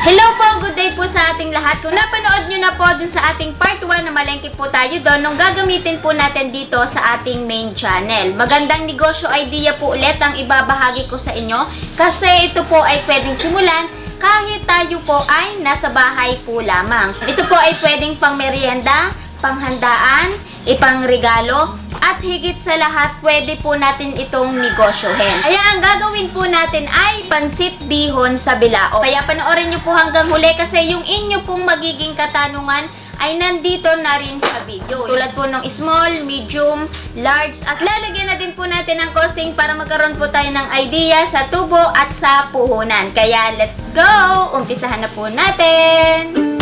Hello po, good day po sa ating lahat. Kung napanood nyo na po dun sa ating part 1 na malengke po tayo doon, nung gagamitin po natin dito sa ating main channel. Magandang negosyo idea po ulit ang ibabahagi ko sa inyo kasi ito po ay pwedeng simulan kahit tayo po ay nasa bahay po lamang. Ito po ay pwedeng pang merienda, panghandaan, ipangregalo, at higit sa lahat, pwede po natin itong negosyohin. Kaya ang gagawin po natin ay pansit bihon sa bilao. Kaya panoorin nyo po hanggang huli kasi yung inyo pong magiging katanungan ay nandito na rin sa video. Tulad po ng small, medium, large, at lalagyan na din po natin ang costing para magkaroon po tayo ng idea sa tubo at sa puhunan. Kaya let's go! Umpisahan na po natin!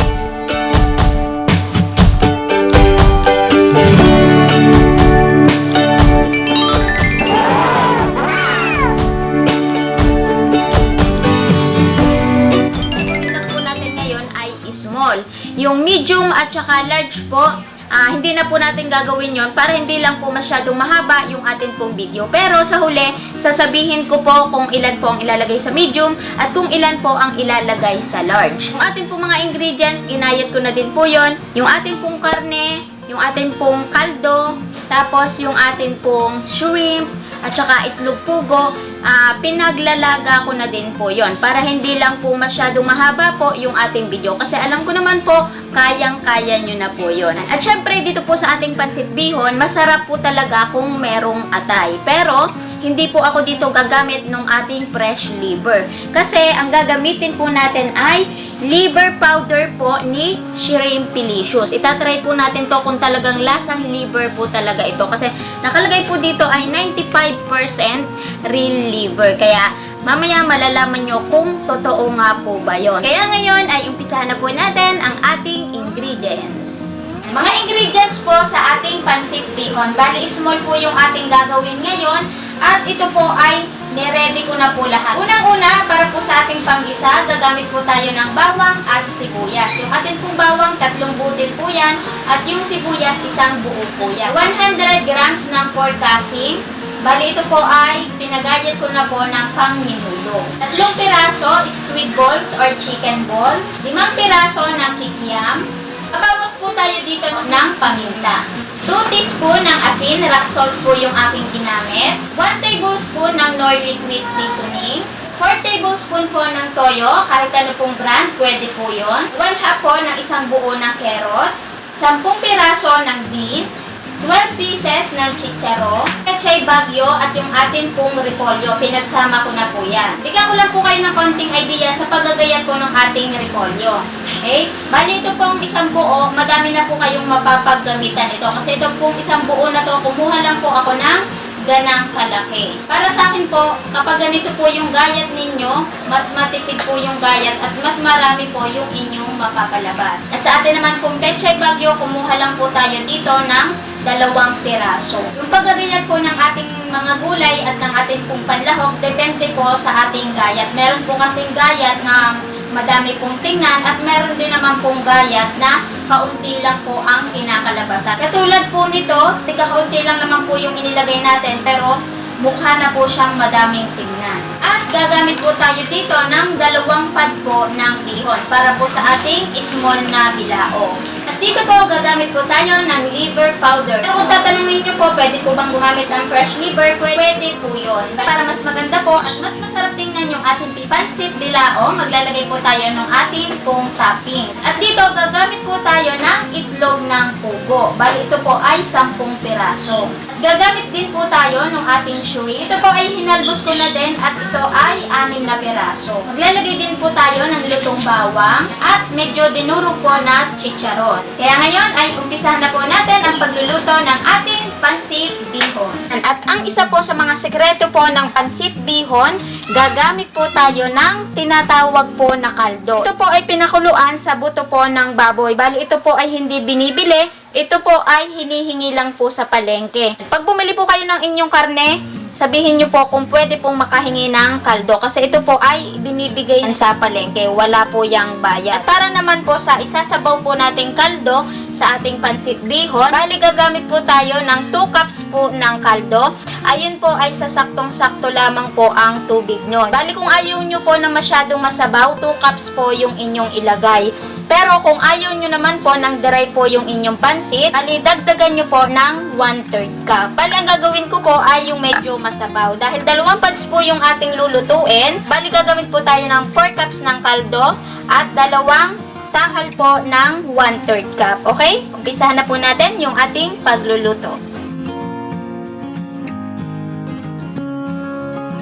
At saka large po, ah, hindi na po natin gagawin yon para hindi lang po masyadong mahaba yung atin pong video. Pero sa huli, sasabihin ko po kung ilan po ang ilalagay sa medium at kung ilan po ang ilalagay sa large. Yung atin pong mga ingredients, ginayat ko na din po yon. Yung atin pong karne, yung atin pong kaldo, tapos yung atin pong shrimp, at saka itlog pugo, ah, pinaglalaga ko na din po yon para hindi lang po masyadong mahaba po yung ating video. Kasi alam ko naman po, kayang-kaya nyo na po yon At syempre, dito po sa ating pansit bihon, masarap po talaga kung merong atay. Pero, hindi po ako dito gagamit ng ating fresh liver. Kasi, ang gagamitin po natin ay liver powder po ni Shrimp Delicious. Itatry po natin to kung talagang lasang liver po talaga ito. Kasi, nakalagay po dito ay 95% real liver. Kaya, mamaya malalaman nyo kung totoo nga po ba yon. Kaya ngayon ay umpisahan na po natin ang ating ingredients. Mga ingredients po sa ating pansit bihon. Bali, small po yung ating gagawin ngayon. At ito po ay niready ko na po lahat. Unang-una, para po sa ating panggisa, gagamit po tayo ng bawang at sibuyas. Yung ating pong bawang, tatlong butil po yan. At yung sibuyas, isang buo po yan. 100 grams ng pork casing. Bali, ito po ay pinagayat ko na po ng pangminulo. Tatlong piraso, squid balls or chicken balls. Limang piraso ng kikiam. Babawas po tayo dito ng paminta. 2 teaspoon ng asin, rock salt po yung aking ginamit. 1 tablespoon ng nor liquid seasoning. 4 tablespoon po ng toyo, kahit ano pong brand, pwede po yon. 1 half po ng isang buo ng carrots. 10 piraso ng beans. 12 pieces ng chicharo, pechay bagyo at yung atin pong repolyo, pinagsama ko na po yan. Bigyan ko lang po kayo ng konting idea sa paggagayat po ng ating repolyo. Okay? Bali ito pong isang buo, madami na po kayong mapapaggamitan ito. Kasi ito pong isang buo na to, kumuha lang po ako ng ganang kalaki. Para sa akin po, kapag ganito po yung gayat ninyo, mas matipid po yung gayat at mas marami po yung inyong mapapalabas. At sa atin naman pong pechay bagyo, kumuha lang po tayo dito ng dalawang piraso. Yung paggagayat po ng ating mga gulay at ng ating pong panlahok, depende po sa ating gayat. Meron po kasing gayat na madami pong tingnan at meron din naman pong gayat na kaunti lang po ang kinakalabasan. Katulad po nito, tika kaunti lang naman po yung inilagay natin pero mukha na po siyang madaming tingnan. At gagamit po tayo dito ng dalawang pad po ng bihon para po sa ating small na bilao. Dito po gagamit po tayo ng liver powder. Pero kung tatanungin nyo po, pwede po bang gumamit ng fresh liver? Pwede, po yun. Para mas maganda po at mas masarap tingnan yung ating pansit bilao, maglalagay po tayo ng ating pong toppings. At dito gagamit po tayo ng itlog ng pugo. Bali ito po ay 10 piraso. Gagamit din po tayo ng ating shrimp. Ito po ay hinalbos ko na din at ito ay 6 na piraso. Maglalagay din po tayo ng lutong bawang at medyo dinurog po na chicharon. Kaya ngayon ay umpisahan na po natin ang pagluluto ng ating pansit bihon. At ang isa po sa mga sekreto po ng pansit bihon, gagamit po tayo ng tinatawag po na kaldo. Ito po ay pinakuluan sa buto po ng baboy. Bali ito po ay hindi binibili, ito po ay hinihingi lang po sa palengke. Pag bumili po kayo ng inyong karne, sabihin nyo po kung pwede pong makahingi ng kaldo. Kasi ito po ay binibigay sa palengke. Wala po yung bayad. At para naman po sa isasabaw po nating kaldo sa ating pansit bihon, bali gagamit po tayo ng 2 cups po ng kaldo. Ayun po ay sasaktong-sakto lamang po ang tubig nun. Bali kung ayaw nyo po na masyadong masabaw, 2 cups po yung inyong ilagay. Pero kung ayaw nyo naman po ng dry po yung inyong pansit, ali dagdagan nyo po ng 1 third cup. Bali ang gagawin ko po ay yung medyo masabaw. Dahil dalawang pads po yung ating lulutuin, bali gagamit po tayo ng 4 cups ng kaldo at dalawang takal po ng 1 third cup. Okay? Umpisahan na po natin yung ating pagluluto.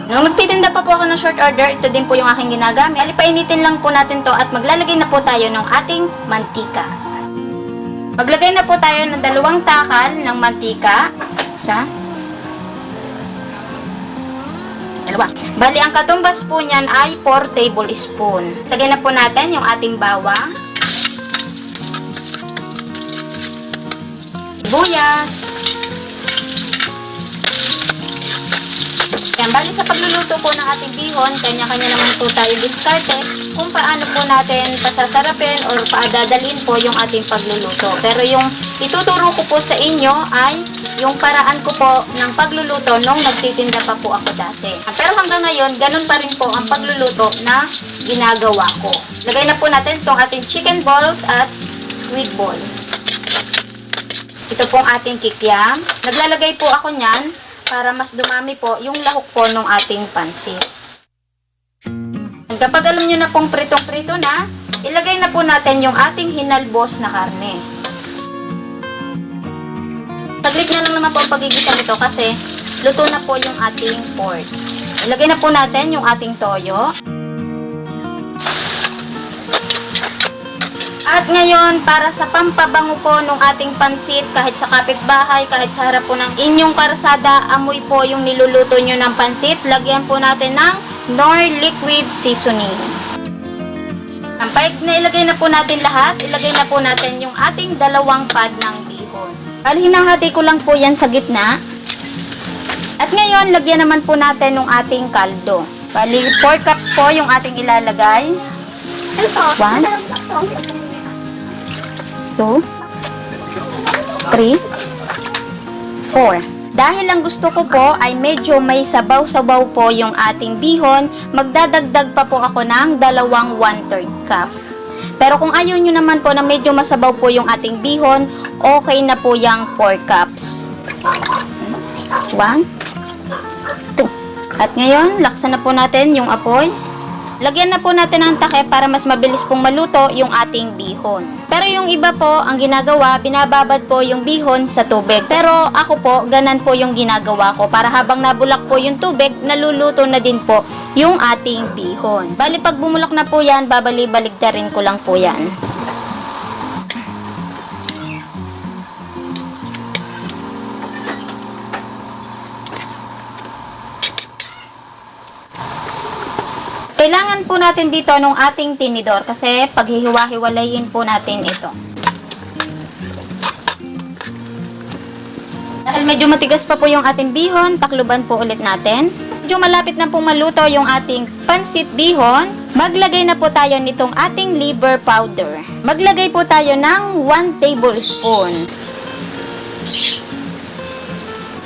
Nung nagtitinda pa po ako ng short order, ito din po yung aking ginagamit. Alipainitin lang po natin to at maglalagay na po tayo ng ating mantika. Maglagay na po tayo ng dalawang takal ng mantika. Isa. Dalawa. Bali, ang katumbas po niyan ay 4 tablespoon. Lagay na po natin yung ating bawang. Sibuyas. Yan, bali sa pagluluto po ng ating bihon, kanya-kanya naman po tayo diskarte kung paano po natin pasasarapin or paadadalin po yung ating pagluluto. Pero yung ituturo ko po sa inyo ay yung paraan ko po ng pagluluto nung nagtitinda pa po ako dati. Pero hanggang ngayon, ganun pa rin po ang pagluluto na ginagawa ko. Lagay na po natin itong ating chicken balls at squid ball. Ito pong ating kikiam. Naglalagay po ako niyan para mas dumami po yung lahok po ng ating pansit. Kapag alam nyo na pong pritong-prito na, ilagay na po natin yung ating hinalbos na karne. Saglit na lang naman po ang pagigisa nito kasi luto na po yung ating pork. Ilagay na po natin yung ating toyo. At ngayon, para sa pampabango po ng ating pansit, kahit sa kapitbahay, kahit sa harap po ng inyong karsada, amoy po yung niluluto nyo ng pansit, lagyan po natin ng Nor Liquid Seasoning. Pag na ilagay na po natin lahat, ilagay na po natin yung ating dalawang pad ng bihon. Bali, ko lang po yan sa gitna. At ngayon, lagyan naman po natin ng ating kaldo. Bali, 4 cups po yung ating ilalagay. One. two, three, four. Dahil ang gusto ko po ay medyo may sabaw-sabaw po yung ating bihon, magdadagdag pa po ako ng dalawang 1 third cup. Pero kung ayaw nyo naman po na medyo masabaw po yung ating bihon, okay na po yung 4 cups. 1, 2. At ngayon, laksan na po natin yung apoy. Lagyan na po natin ng takip para mas mabilis pong maluto yung ating bihon. Pero yung iba po, ang ginagawa, binababad po yung bihon sa tubig. Pero ako po, ganan po yung ginagawa ko. Para habang nabulak po yung tubig, naluluto na din po yung ating bihon. Bali, pag bumulak na po yan, babali-baligtarin ko lang po yan. Kailangan po natin dito nung ating tinidor kasi paghihiwa-hiwalayin po natin ito. Dahil medyo matigas pa po yung ating bihon, takluban po ulit natin. Medyo malapit na pong maluto yung ating pansit bihon. Maglagay na po tayo nitong ating liver powder. Maglagay po tayo ng 1 tablespoon.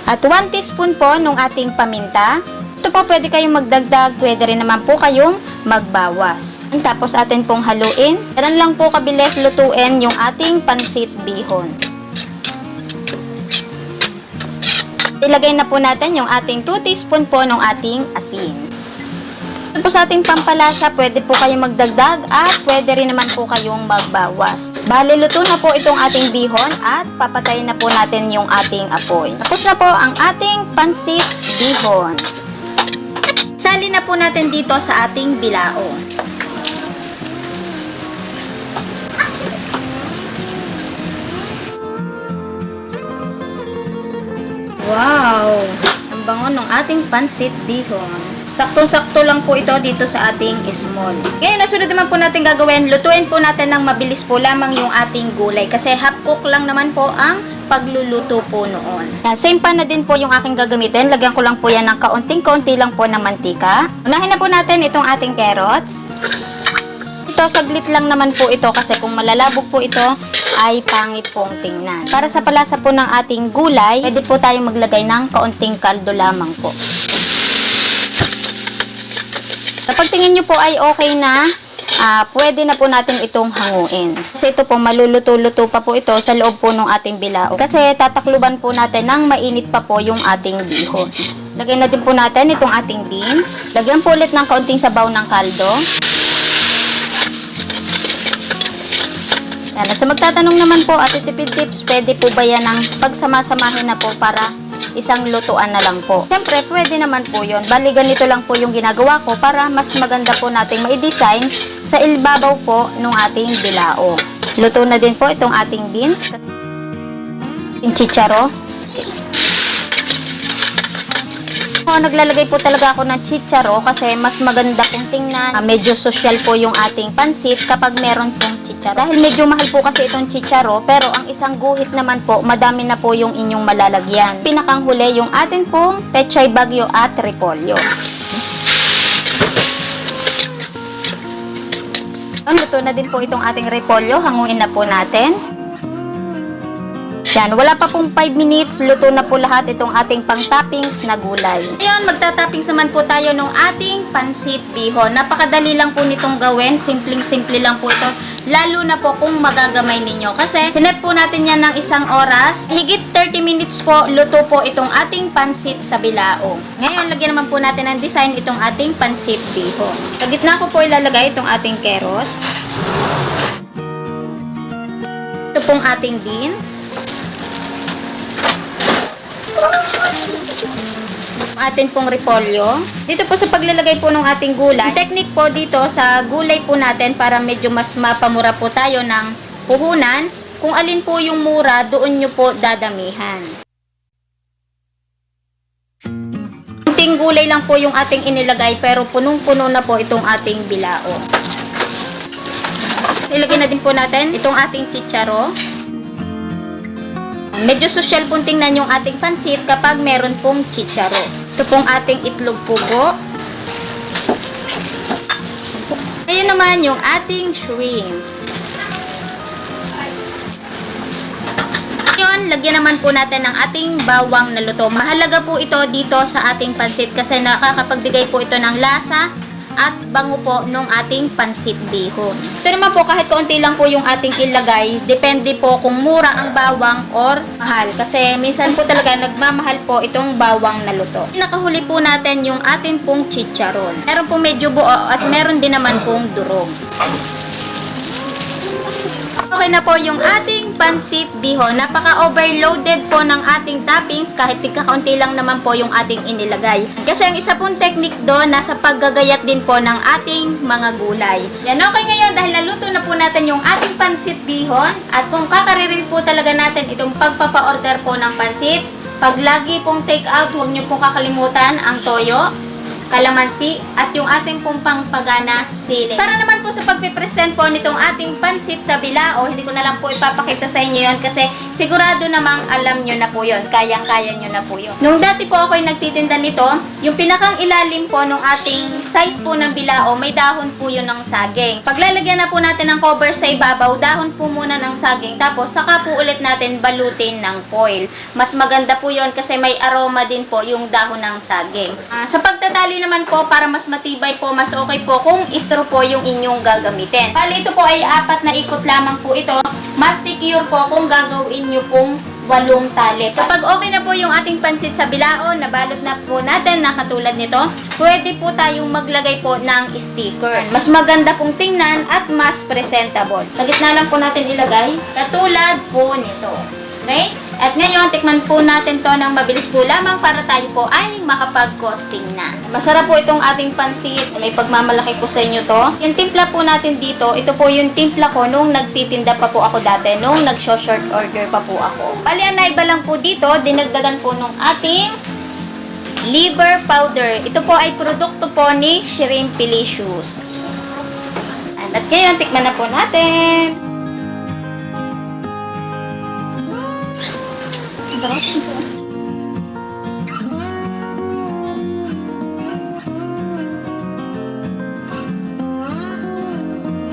At 1 teaspoon po nung ating paminta. Ito po pwede kayong magdagdag, pwede rin naman po kayong magbawas. Tapos atin pong haluin. Ganun lang po kabilis lutuin yung ating pansit bihon. Ilagay na po natin yung ating 2 teaspoon po ng ating asin. Po sa ating pampalasa, pwede po kayong magdagdag at pwede rin naman po kayong magbawas. Bale, luto na po itong ating bihon at papatayin na po natin yung ating apoy. Tapos na po ang ating pansit bihon. Sali na po natin dito sa ating bilao. Wow! Ang bango ng ating pansit bihon. Saktong-sakto lang po ito dito sa ating small. Ngayon, nasunod naman po natin gagawin. Lutuin po natin ng mabilis po lamang yung ating gulay. Kasi half cook lang naman po ang pagluluto po noon. Yan, same pan na din po yung aking gagamitin. Lagyan ko lang po yan ng kaunting-kaunti lang po ng mantika. Unahin na po natin itong ating carrots. Ito, saglit lang naman po ito kasi kung malalabog po ito, ay pangit pong tingnan. Para sa palasa po ng ating gulay, pwede po tayong maglagay ng kaunting kaldo lamang po. Kapag tingin nyo po ay okay na, ah, pwede na po natin itong hanguin. Kasi ito po, maluluto-luto pa po ito sa loob po ng ating bilao. Kasi tatakluban po natin ng mainit pa po yung ating bihon. Lagyan na din po natin itong ating beans. Lagyan po ulit ng kaunting sabaw ng kaldo. Yan. At sa magtatanong naman po, Ate Tipid Tips, pwede po ba yan ng pagsamasamahin na po para isang lutuan na lang po? Siyempre, pwede naman po yun. Bali, ganito lang po yung ginagawa ko para mas maganda po nating ma-design sa ilbabaw po ng ating bilao. Luto na din po itong ating beans. Yung chicharo. Po, naglalagay po talaga ako ng chicharo kasi mas maganda kung tingnan. Ah, medyo social po yung ating pansit kapag meron pong chicharo. Dahil medyo mahal po kasi itong chicharo, pero ang isang guhit naman po, madami na po yung inyong malalagyan. Pinakang huli yung atin pong pechay bagyo at repolyo. Ang luto na din po itong ating repolyo. Hanguin na po natin. Yan, wala pa pong 5 minutes, luto na po lahat itong ating pang-toppings na gulay. Ngayon, magta-toppings naman po tayo ng ating pansit bihon. Napakadali lang po nitong gawin, simpleng-simple lang po ito. Lalo na po kung magagamay ninyo. Kasi, sinet po natin yan ng isang oras. Higit 30 minutes po, luto po itong ating pansit sa bilao. Ngayon, lagyan naman po natin ng design itong ating pansit bihon. Sa gitna ko po ilalagay itong ating carrots. Ito pong ating beans. atin pong repolyo. Dito po sa paglalagay po ng ating gulay, technique po dito sa gulay po natin para medyo mas mapamura po tayo ng puhunan. Kung alin po yung mura, doon nyo po dadamihan. Kunting gulay lang po yung ating inilagay pero punong-puno na po itong ating bilao. Ilagay na din po natin itong ating chicharo. Medyo social pong tingnan yung ating pansit kapag meron pong chicharo. Ito pong ating itlog pugo. Ngayon naman yung ating shrimp. Ngayon, lagyan naman po natin ng ating bawang na luto. Mahalaga po ito dito sa ating pansit kasi nakakapagbigay po ito ng lasa at bango po nung ating pansit bihon. Ito naman po kahit konti lang po yung ating ilagay, depende po kung mura ang bawang or mahal. Kasi minsan po talaga nagmamahal po itong bawang na luto. Nakahuli po natin yung atin pong chicharon. Meron pong medyo buo at meron din naman pong durog. Okay na po yung ating pansit bihon. Napaka-overloaded po ng ating toppings kahit tika-kaunti lang naman po yung ating inilagay. Kasi ang isa pong technique doon, nasa paggagayat din po ng ating mga gulay. Yan, okay ngayon dahil naluto na po natin yung ating pansit bihon. At kung kakaririn po talaga natin itong pagpapa-order po ng pansit, pag lagi pong take out, huwag nyo pong kakalimutan ang toyo, kalamansi, at yung ating pong pangpagana sili. Para naman po sa pagpipresent po nitong ating pansit sa bilao, hindi ko na lang po ipapakita sa inyo yon kasi sigurado namang alam nyo na po yon kayang-kaya nyo na po yon Nung dati po ako nagtitinda nito, yung pinakang ilalim po ng ating size po ng bilao, may dahon po yun ng saging. Paglalagyan na po natin ng cover sa ibabaw, dahon po muna ng saging, tapos saka po ulit natin balutin ng foil. Mas maganda po yon kasi may aroma din po yung dahon ng saging. Ah, sa pagtatali naman po, para mas matibay po, mas okay po kung istro po yung inyong gagamitin. Bali, ito po ay apat na ikot lamang po ito. Mas secure po kung gagawin nyo pong walong tali. Kapag okay na po yung ating pansit sa bilao, nabalot na po natin na katulad nito, pwede po tayong maglagay po ng sticker. Mas maganda pong tingnan at mas presentable. Sa gitna lang po natin ilagay, katulad po nito. Okay? At ngayon, tikman po natin to ng mabilis po lamang para tayo po ay makapag-costing na. Masarap po itong ating pansit. May pagmamalaki po sa inyo to. Yung timpla po natin dito, ito po yung timpla ko nung nagtitinda pa po ako dati, nung nag-short order pa po ako. Bali, ang naiba lang po dito, dinagdagan po nung ating liver powder. Ito po ay produkto po ni Shrimpilicious. At ngayon, tikman na po natin. Sarap.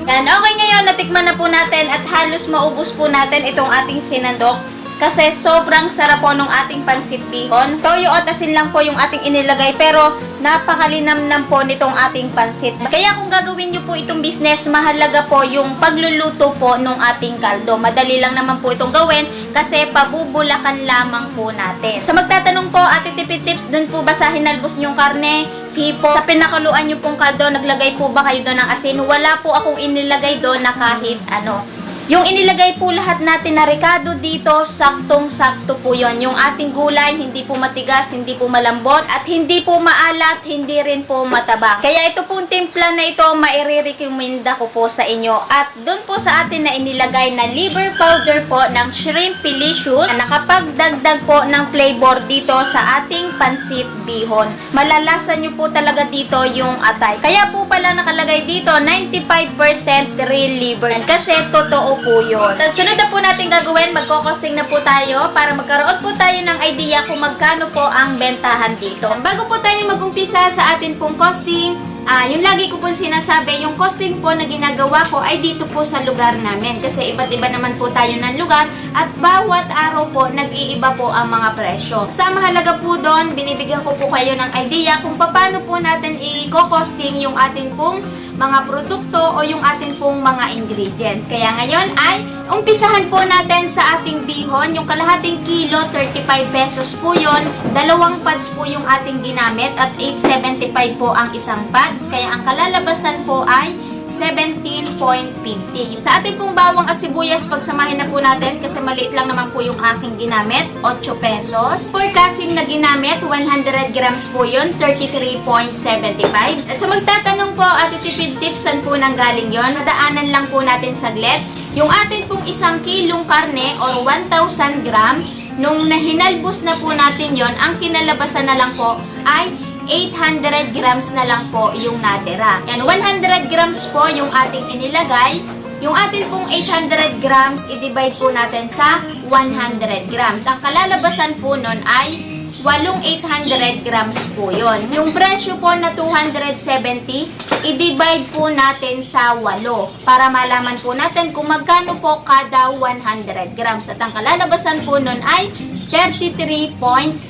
Yan, okay ngayon, natikman na po natin at halos maubos po natin itong ating sinandok. Kasi sobrang sarap po nung ating pansit bihon. Toyo at asin lang po yung ating inilagay pero napakalinamnam po nitong ating pansit. Kaya kung gagawin nyo po itong business, mahalaga po yung pagluluto po nung ating kaldo. Madali lang naman po itong gawin kasi pabubulakan lamang po natin. Sa magtatanong po, ate tipid tips, dun po ba sa hinalbos nyong karne, hipo, sa pinakaluan nyo pong kaldo, naglagay po ba kayo doon ng asin? Wala po akong inilagay doon na kahit ano. Yung inilagay po lahat natin na rekado dito, saktong-sakto po yon. Yung ating gulay, hindi po matigas, hindi po malambot, at hindi po maalat, hindi rin po mataba. Kaya ito pong timpla na ito, maire-recommenda ko po sa inyo. At doon po sa atin na inilagay na liver powder po ng shrimp delicious na nakapagdagdag po ng flavor dito sa ating pansit bihon. Malalasa nyo po talaga dito yung atay. Kaya po pala nakalagay dito 95% real liver kasi totoo po yun. At sunod na po natin gagawin, magkokosting na po tayo para magkaroon po tayo ng idea kung magkano po ang bentahan dito. Bago po tayo magumpisa sa atin pong costing, Ah, yung lagi ko po sinasabi, yung costing po na ginagawa ko ay dito po sa lugar namin. Kasi iba't iba naman po tayo ng lugar at bawat araw po nag-iiba po ang mga presyo. Sa mahalaga po doon, binibigyan ko po kayo ng idea kung paano po natin i-costing yung atin pong mga produkto o yung atin pong mga ingredients. Kaya ngayon ay umpisahan po natin sa ating bihon. Yung kalahating kilo, 35 pesos po yon. Dalawang pads po yung ating ginamit at 8.75 po ang isang pads. Kaya ang kalalabasan po ay 17.50. Sa ating pong bawang at sibuyas, pagsamahin na po natin kasi maliit lang naman po yung aking ginamit, 8 pesos. For casing na ginamit, 100 grams po yun, 33.75. At sa magtatanong po, Ate Tipid Tips, saan po nang galing yon? Nadaanan lang po natin saglit. Yung atin pong isang kilong karne or 1,000 gram, nung nahinalbos na po natin yon, ang kinalabasan na lang po ay 800 grams na lang po yung natira. Yan, 100 grams po yung ating inilagay. Yung atin pong 800 grams, i-divide po natin sa 100 grams. Ang kalalabasan po nun ay 8,800 grams po yon. Yung presyo po na 270, i-divide po natin sa 8 para malaman po natin kung magkano po kada 100 grams. At ang kalalabasan po nun ay 33.75.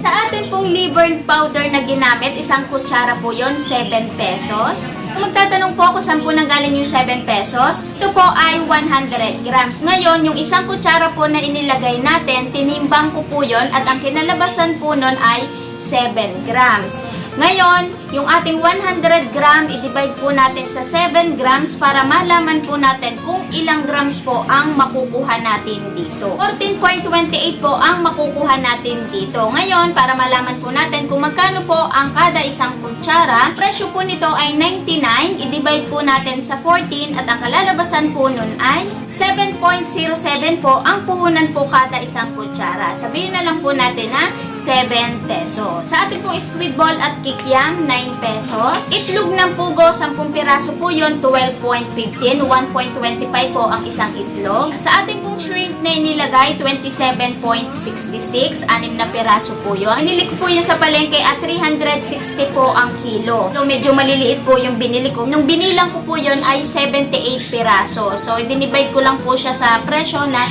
Sa atin pong liver powder na ginamit, isang kutsara po yon 7 pesos. Kung magtatanong po ako saan po nanggaling yung 7 pesos, ito po ay 100 grams. Ngayon, yung isang kutsara po na inilagay natin, tinimbang ko po yon at ang kinalabasan po nun ay 7 grams. Ngayon, yung ating 100 gram, i-divide po natin sa 7 grams para malaman po natin kung ilang grams po ang makukuha natin dito. 14.28 po ang makukuha natin dito. Ngayon, para malaman po natin kung magkano po ang kada isang kutsara, presyo po nito ay 99, i-divide po natin sa 14 at ang kalalabasan po nun ay 7.07 po ang puhunan po kada isang kutsara. Sabihin na lang po natin na 7 peso. Sa ating pong squid ball at kikiam, 9 pesos. Itlog ng pugo, 10 piraso po yun, 12.15. 1.25 po ang isang itlog. Sa ating pong shrimp na inilagay, 27.66. 6 na piraso po yun. Binili ko po yun sa palengke at 360 po ang kilo. So, medyo maliliit po yung binili ko. Nung binilang ko po yun ay 78 piraso. So, dinivide ko lang po siya sa presyo na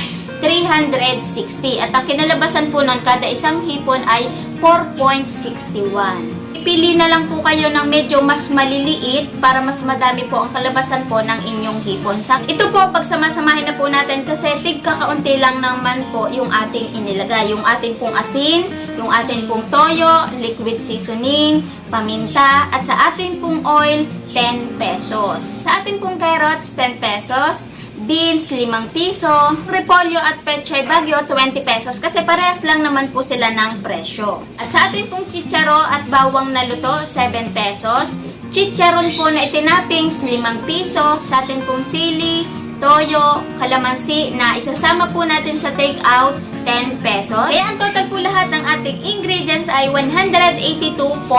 360. At ang kinalabasan po nun, kada isang hipon ay 4.61. Pili na lang po kayo ng medyo mas maliliit para mas madami po ang kalabasan po ng inyong hipon. Sa ito po, pagsamasamahin na po natin kasi tig kakaunti lang naman po yung ating inilagay. Yung ating pong asin, yung ating pong toyo, liquid seasoning, paminta, at sa ating pong oil, 10 pesos. Sa ating pong carrots, 10 pesos beans, 5 piso, repolyo at pechay bagyo, 20 pesos kasi parehas lang naman po sila ng presyo. At sa ating pong chicharo at bawang na luto, 7 pesos. Chicharon po na itinaping, 5 piso. Sa ating pong sili, toyo, kalamansi na isasama po natin sa take out, 10 pesos. Kaya ang total po lahat ng ating ingredients ay 182.41.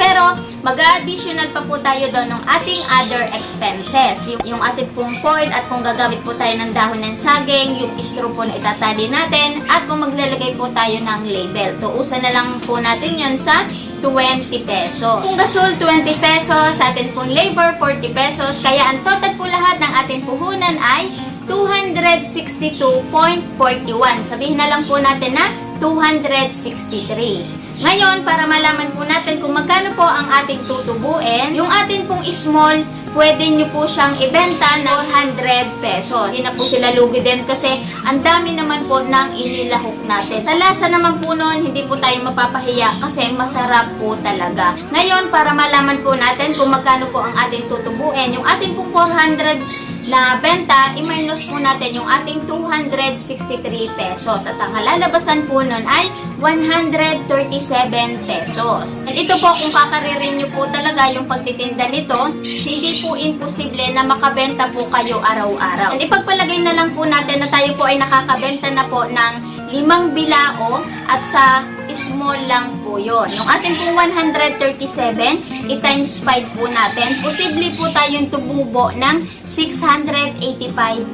Pero, mag-additional pa po tayo doon ng ating other expenses. Yung, yung ating pong foil at kung gagamit po tayo ng dahon ng saging, yung straw po na itatali natin, at kung maglalagay po tayo ng label. Tuusan na lang po natin yon sa 20 pesos. Kung gasol, 20 pesos. Sa atin pong labor, 40 pesos. Kaya ang total po lahat ng ating puhunan ay 262.41. Sabihin na lang po natin na 263. Ngayon, para malaman po natin kung magkano po ang ating tutubuin, yung atin pong small, pwede nyo po siyang ibenta ng 100 pesos. Hindi na po sila lugi din kasi ang dami naman po ng inilahok natin. Sa lasa naman po nun, hindi po tayo mapapahiya kasi masarap po talaga. Ngayon, para malaman po natin kung magkano po ang ating tutubuin, yung ating pong 400 na benta, i-minus po natin yung ating 263 pesos. At ang kalalabasan po nun ay 137 pesos. And ito po, kung kakaririn nyo po talaga yung pagtitinda nito, hindi po imposible na makabenta po kayo araw-araw. And ipagpalagay na lang po natin na tayo po ay nakakabenta na po ng limang bilao at sa small lang po yon. Yung ating pong 137, i-times 5 po natin, posible po tayong tumubo ng 685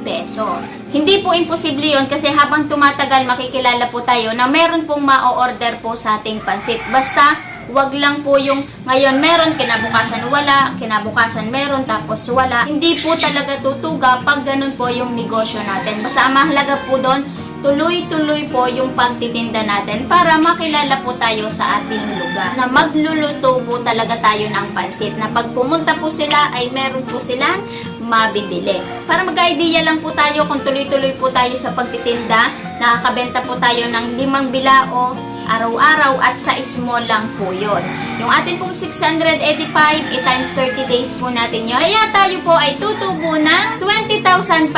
pesos. Hindi po imposible yon kasi habang tumatagal makikilala po tayo na meron pong ma-order po sa ating pansit. Basta wag lang po yung ngayon meron, kinabukasan wala, kinabukasan meron, tapos wala. Hindi po talaga tutuga pag ganun po yung negosyo natin. Basta ang mahalaga po doon, tuloy-tuloy po yung pagtitinda natin para makilala po tayo sa ating lugar. Na magluluto po talaga tayo ng pansit. Na pag pumunta po sila ay meron po silang mabibili. Para mag-idea lang po tayo kung tuloy-tuloy po tayo sa pagtitinda, nakakabenta po tayo ng limang bilao araw-araw at sa small lang po yon. Yung atin pong 685, i-times 30 days po natin yun. Kaya tayo po ay tutubo ng 20,550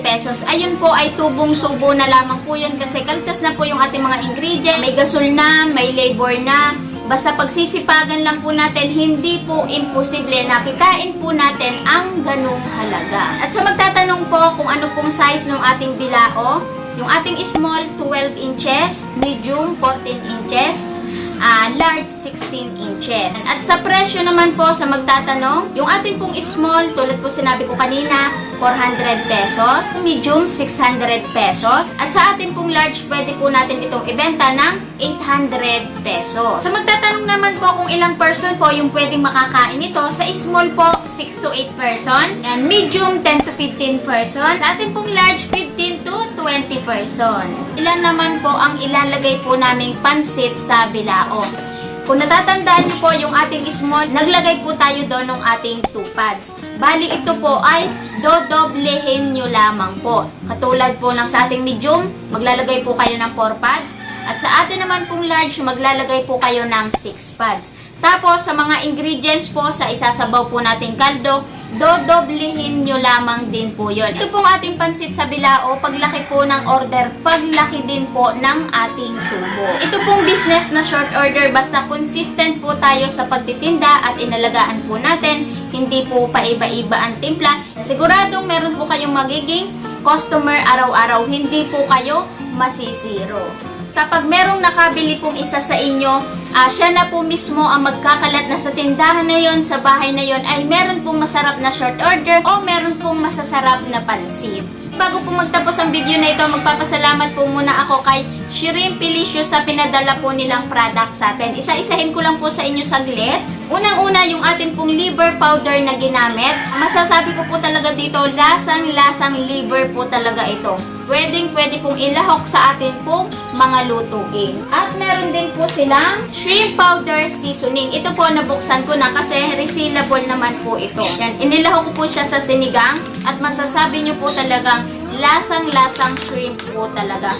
pesos. Ayun po ay tubong-tubo na lamang po yun kasi kaltas na po yung ating mga ingredient. May gasol na, may labor na, Basta pagsisipagan lang po natin, hindi po imposible na kitain po natin ang ganung halaga. At sa magtatanong po kung ano pong size ng ating bilao, yung ating small 12 inches, medium 14 inches, ah, large 16 inches. At sa presyo naman po sa magtatanong, yung ating pong small, tulad po sinabi ko kanina, 400 pesos, medium 600 pesos, at sa ating pong large, pwede po natin itong ibenta ng 800 pesos. Sa magtatanong naman po kung ilang person po yung pwedeng makakain ito, sa small po, 6 to 8 person, and medium 10 to 15 person, sa ating pong large, 15 to 20 person. Ilan naman po ang ilalagay po naming pansit sa bilao. Kung natatandaan niyo po yung ating small, naglagay po tayo doon ng ating 2 pads. Bali ito po ay dodoblehin nyo lamang po. Katulad po ng sa ating medium, maglalagay po kayo ng 4 pads. At sa atin naman pong large, maglalagay po kayo ng 6 pads. Tapos, sa mga ingredients po, sa isasabaw po nating kaldo, dodoblehin nyo lamang din po yon. Ito pong ating pansit sa bilao, paglaki po ng order, paglaki din po ng ating tubo. Ito pong business na short order, basta consistent po tayo sa pagtitinda at inalagaan po natin, hindi po paiba-iba ang timpla. Siguradong meron po kayong magiging customer araw-araw, hindi po kayo masisiro kapag merong nakabili pong isa sa inyo, ah, siya na po mismo ang magkakalat na sa tindahan na yon, sa bahay na yon, ay meron pong masarap na short order o meron pong masasarap na pansit. Bago po magtapos ang video na ito, magpapasalamat po muna ako kay Shirin Pilicio sa pinadala po nilang product sa atin. Isa-isahin ko lang po sa inyo saglit. Unang-una, yung atin pong liver powder na ginamit. Masasabi ko po talaga dito, lasang-lasang liver po talaga ito. Pwedeng pwede pong ilahok sa atin pong mga lutuin. At meron din po silang shrimp powder seasoning. Ito po nabuksan ko na kasi resealable naman po ito. Yan, inilahok ko po siya sa sinigang at masasabi nyo po talagang lasang-lasang shrimp po talaga.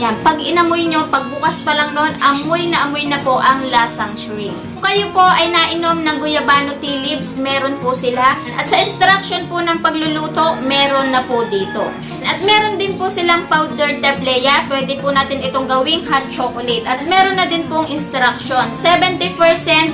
Yan, pag inamoy nyo, pagbukas pa lang noon, amoy na amoy na po ang lasang shrimp. Kung kayo po ay nainom ng guyabano tea leaves, meron po sila. At sa instruction po ng pagluluto, meron na po dito. At meron din po silang powdered tablea. Pwede po natin itong gawing hot chocolate. At meron na din pong instruction. 70%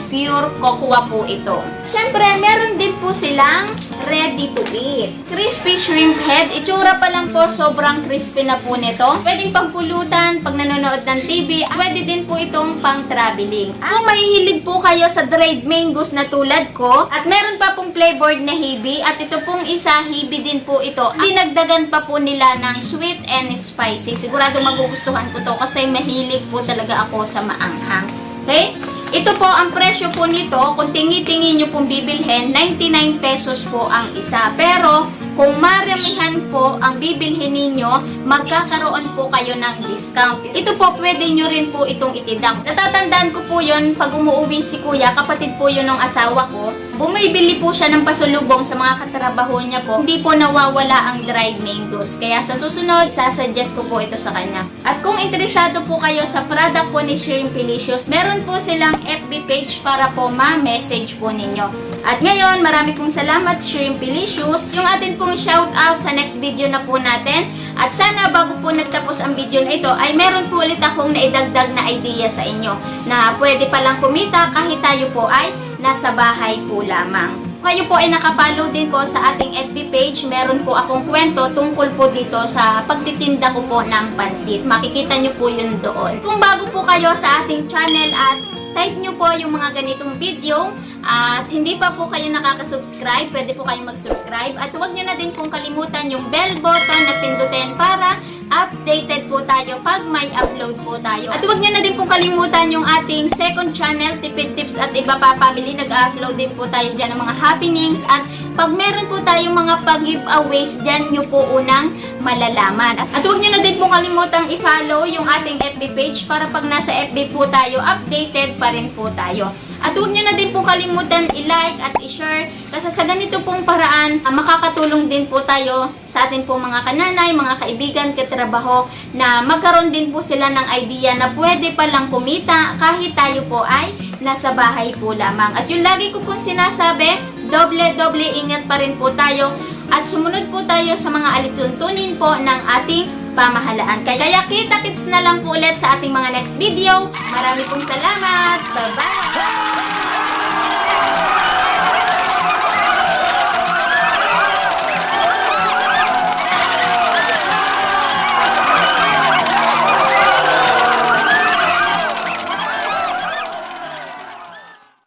pure cocoa po ito. Siyempre, meron din po silang ready to eat. Crispy shrimp head. Itsura pa lang po, sobrang crispy na po nito. Pwedeng pagpulutan, pag nanonood ng TV. Pwede din po itong pang traveling. Kung mahihilig po kayo sa dried mangoes na tulad ko, at meron pa pong flavored na hibi, at ito pong isa, hibi din po ito. Dinagdagan pa po nila ng sweet and spicy. Sigurado magugustuhan ko to kasi mahilig po talaga ako sa maanghang. Okay? Ito po, ang presyo po nito, kung tingi-tingi nyo pong bibilhin, 99 pesos po ang isa. Pero, kung maramihan po ang bibilhin ninyo, magkakaroon po kayo ng discount. Ito po, pwede nyo rin po itong itidak. Natatandaan ko po yun, pag umuwi si kuya, kapatid po yun ng asawa ko, bumibili po siya ng pasulubong sa mga katrabaho niya po. Hindi po nawawala ang dried mangoes. Kaya sa susunod, sasuggest ko po ito sa kanya. At kung interesado po kayo sa product po ni Shrimpilicious, meron po silang FB page para po ma-message po ninyo. At ngayon, marami pong salamat Shrimpilicious. Yung atin pong shout out sa next video na po natin. At sana bago po nagtapos ang video na ito, ay meron po ulit akong naidagdag na idea sa inyo na pwede palang kumita kahit tayo po ay nasa bahay po lamang. Kayo po ay nakapollow din po sa ating FB page. Meron po akong kwento tungkol po dito sa pagtitinda ko po ng pansit. Makikita nyo po yun doon. Kung bago po kayo sa ating channel at type nyo po yung mga ganitong video at hindi pa po kayo nakaka-subscribe, pwede po kayong mag-subscribe at huwag nyo na din pong kalimutan yung bell button na pindutin para updated po tayo pag may upload po tayo. At huwag nyo na din pong kalimutan yung ating second channel, Tipid Tips at Iba Pa Family. Nag-upload din po tayo dyan ng mga happenings at pag meron po tayong mga pag-giveaways, dyan nyo po unang malalaman. At, huwag nyo na din pong kalimutang i-follow yung ating FB page para pag nasa FB po tayo, updated pa rin po tayo. At huwag nyo na din po kalimutan i-like at i-share kasi sa ganito pong paraan, ah, makakatulong din po tayo sa atin pong mga kananay, mga kaibigan, katrabaho na magkaroon din po sila ng idea na pwede palang kumita kahit tayo po ay nasa bahay po lamang. At yung lagi ko pong sinasabi, doble-doble ingat pa rin po tayo at sumunod po tayo sa mga alituntunin po ng ating pamahalaan. Kaya kita-kits na lang po ulit sa ating mga next video. Marami pong salamat. Bye-bye!